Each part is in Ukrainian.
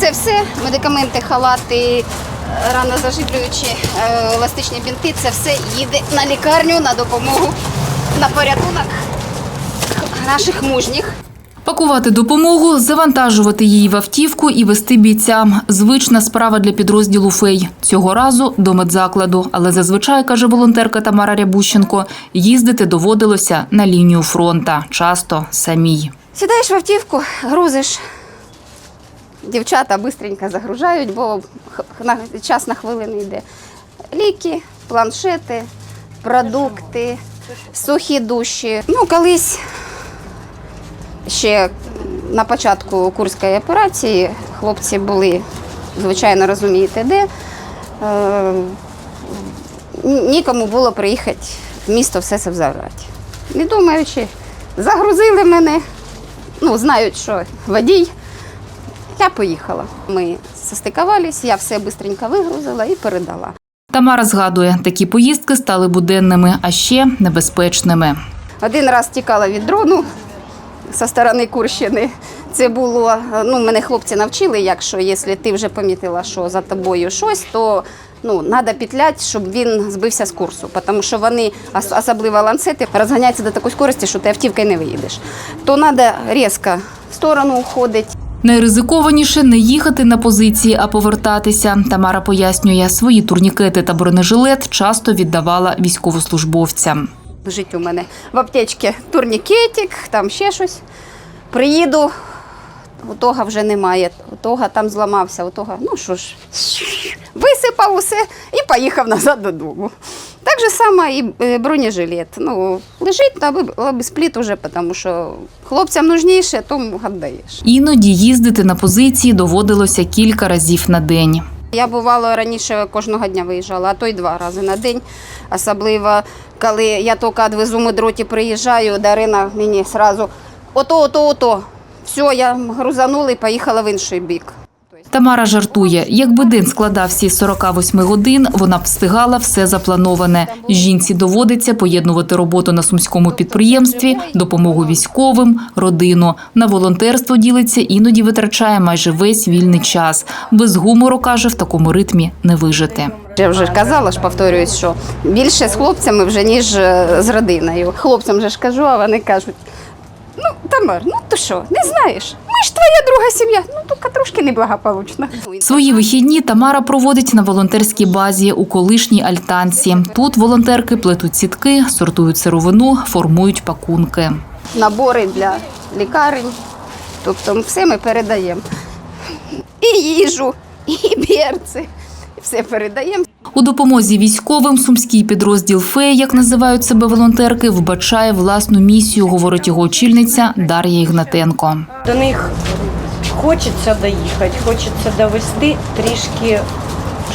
Це все медикаменти, халати, ранозаживлюючі, е, еластичні бінти. Це все їде на лікарню на допомогу на порятунок наших мужніх. Пакувати допомогу, завантажувати її в автівку і вести бійцям. Звична справа для підрозділу Фей. Цього разу до медзакладу. Але зазвичай, каже волонтерка Тамара Рябущенко, їздити доводилося на лінію фронта. Часто самій. Сідаєш в автівку, грузиш. Дівчата швидко загружають, бо час на хвилину йде. Ліки, планшети, продукти, сухі душі. Ну, колись ще на початку курської операції хлопці були, звичайно, розумієте, де. Е, Нікому було приїхати в місто все це взорвати. Не думаючи, загрузили мене, ну, знають, що водій. Я поїхала. Ми состикувались, я все швидко вигрузила і передала. Тамара згадує, такі поїздки стали буденними, а ще небезпечними. Один раз тікала від дрону зі сторони Курщини. Це було, ну, мене хлопці навчили, якщо якщо ти вже помітила, що за тобою щось, то ну, треба петляти, щоб він збився з курсу. Тому що вони, особливо ланцети, розганяються до такої скорості, що ти автівкою не виїдеш. То треба різко в сторону уходити. Найризикованіше не їхати на позиції, а повертатися. Тамара пояснює, свої турнікети та бронежилет часто віддавала військовослужбовцям. Лежить у мене в аптечці турнікетик, там ще щось. Приїду, у того вже немає, у того там зламався, у того, ну що ж, висипав усе і поїхав назад додому. Так же само і е, бронежилет. Ну, лежить та лобіспліт уже, тому що хлопцям нужніше, тому віддаєш. Іноді їздити на позиції доводилося кілька разів на день. Я бувало раніше кожного дня виїжджала, а то й два рази на день. Особливо, коли я тільки відвезу медроті, приїжджаю, Дарина мені одразу ото, ото, ото. Все, я грузанула і поїхала в інший бік. Тамара жартує, якби день складався із 48 годин, вона б встигала все заплановане. Жінці доводиться поєднувати роботу на сумському підприємстві, допомогу військовим, родину. На волонтерство ділиться, іноді витрачає майже весь вільний час. Без гумору каже, в такому ритмі не вижити. Я вже казала, ж повторююсь, що більше з хлопцями вже, ніж е, з родиною. Хлопцям же ж кажу, а вони кажуть: ну, Тамар, ну то що, не знаєш? Ж твоя друга сім'я, ну тільки трошки неблагополучна. Свої вихідні Тамара проводить на волонтерській базі у колишній альтанці. Тут волонтерки плетуть сітки, сортують сировину, формують пакунки. набори для лікарень. Тобто все ми передаємо. І їжу, і берці. Все передаємо. У допомозі військовим сумський підрозділ «Фея», як називають себе волонтерки, вбачає власну місію, говорить його очільниця Дар'я Ігнатенко. До них хочеться доїхати, хочеться довести трішки,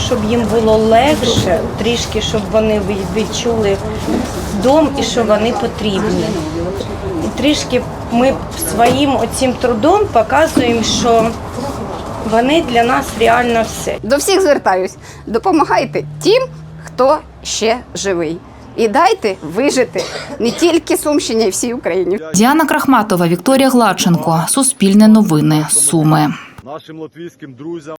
щоб їм було легше, трішки, щоб вони відчули дом і що вони потрібні. І трішки ми своїм оцим трудом показуємо, що вони для нас реально все. До всіх звертаюсь. Допомагайте тим, хто ще живий. І дайте вижити не тільки Сумщині, а й всій Україні. Діана Крахматова, Вікторія Гладченко. Суспільне новини. Суми. нашим латвійським друзям.